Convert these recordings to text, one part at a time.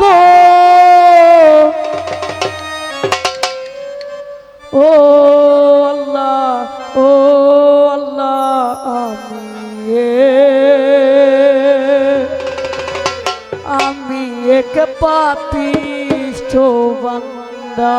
গো। ও আল্লাহ ও আল্লাহ আমি আমি এক পাপিষ্ঠ বান্দা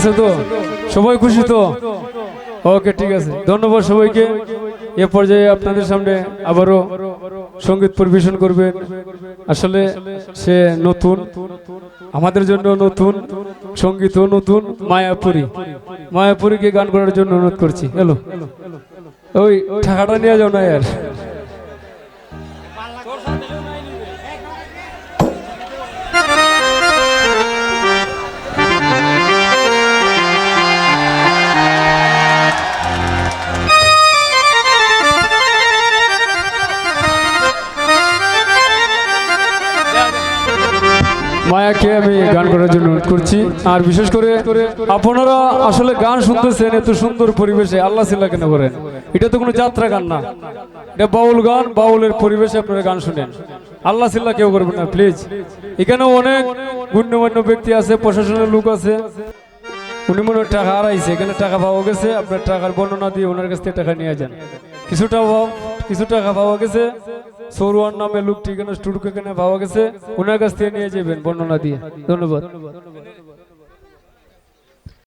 আছে তো? সবাই খুশি তো? ওকে ঠিক আছে। ধন্যবাদ সবাইকে। এ পর্যায়ে আপনাদের সামনে আবারও সংগীত পরিবেশন করবেন। আসলে সে নতুন, আমাদের জন্য নতুন, সঙ্গীতও নতুন, মায়াপুরী। মায়াপুরীকে গান করার জন্য অনুরোধ করছি। হ্যালো? ওই টাকাটা নিয়ে যাও না ইয়ার মায়াকে আমি গান করার জন্য অনুরোধ করছি। আর বিশেষ করে আপনারা আসলে গান শুনতেছেন এত সুন্দর পরিবেশে, আল্লাহ সিল্লা কেন করেন? এটা তো কোনো যাত্রা গান না। এটা বাউল গান, বাউলের পরিবেশে আপনারা গান শুনেন। আল্লাহ সিল্লা কেউ করবেন না, প্লিজ। এখানে অনেক গণ্যমান্য ব্যক্তি আছে, প্রশাসনের লোক আছে। উনি মনে টাকা হারাইছে, এখানে টাকা পাওয়া গেছে, আপনার টাকার বর্ণনা দিয়ে ওনার কাছ থেকে টাকা নিয়ে যান। কিছুটা পাও- কিছু টাকা পাওয়া গেছে। সরুয়ার নামে লোকটি এখানে স্টুডিও এখানে পাওয়া গেছে। ওনার কাছ থেকে নিয়ে যাবেন বর্ণনা দিয়ে। ধন্যবাদ।